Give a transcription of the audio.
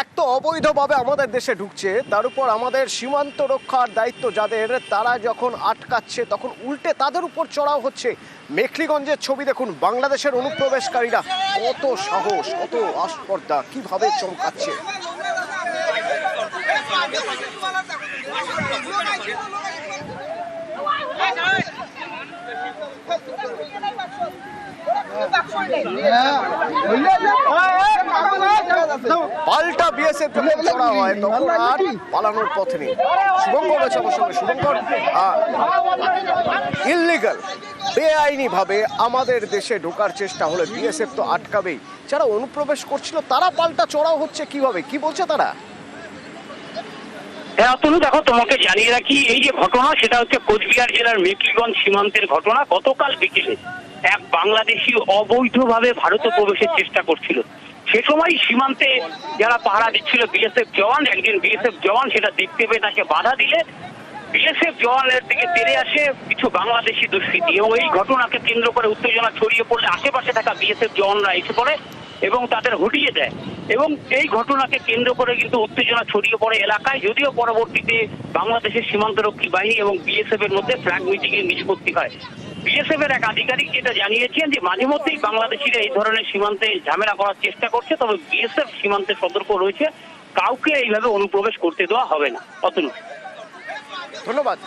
এক তো অবৈধভাবে আমাদের দেশে ঢুকছে, তার উপর আমাদের সীমান্ত রক্ষার দায়িত্ব যাদের, তারা যখন আটকাচ্ছে তখন উল্টে তাদের উপর চড়াও হচ্ছে। মেখলিগঞ্জের ছবি দেখুন, বাংলাদেশের অনুপ্রবেশকারীরা কত সাহস, কত আস্পর্ধা, কীভাবে চমকাচ্ছে। পাল্টা বিএসএফ যখন চড়া হয় তখন আর পালানোর পথ নেই। শুভঙ্কর রয়েছে আমার সঙ্গে শুভঙ্কর। ইললিগাল বেআইনি ভাবে আমাদের দেশে ঢোকার চেষ্টা হলে বিএসএফ তো আটকাবেই। যারা অনুপ্রবেশ করছিল তারা পাল্টা চড়াও হচ্ছে কীভাবে? কি বলছে তারা? হ্যাঁ অতনু দেখো তোমাকে জানিয়ে রাখি এই যে ঘটনা সেটা হচ্ছে কোচবিহার জেলার মেকলিগঞ্জ সীমান্তের ঘটনা। গতকাল বিকেলে এক বাংলাদেশি অবৈধভাবে ভারতে প্রবেশের চেষ্টা করছিল। সে সময় সীমান্তে যারা পাহারা দিচ্ছিল বিএসএফ জওয়ান একজন বিএসএফ জওয়ান, সেটা দেখতে পেয়ে তাকে বাধা দিলে। বিএসএফ জওয়ানের দিকে তেড়ে আসে কিছু বাংলাদেশি দুষ্কৃতী এবং এই ঘটনাকে কেন্দ্র করে উত্তেজনা ছড়িয়ে পড়লে আশেপাশে থাকা বিএসএফ জওয়ানরা এসে পড়ে এবং তাদের হটিয়ে দেয়। এবং এই ঘটনাকে কেন্দ্র করে কিন্তু উত্তেজনা ছড়িয়ে পড়ে এলাকায়। যদিও পরবর্তীতে বাংলাদেশের সীমান্তরক্ষী বাহিনী এবং বিএসএফ এর মধ্যে ফ্ল্যাগ মিটিং এর নিষ্পত্তি হয়। বিএসএফ এর এক আধিকারিক যেটা জানিয়েছেন যে মাঝে মধ্যেই বাংলাদেশিরা এই ধরনের সীমান্তে ঝামেলা করার চেষ্টা করছে, তবে বিএসএফ সীমান্তে সতর্ক রয়েছে। কাউকে এইভাবে অনুপ্রবেশ করতে দেওয়া হবে না। অতনু ধন্যবাদ।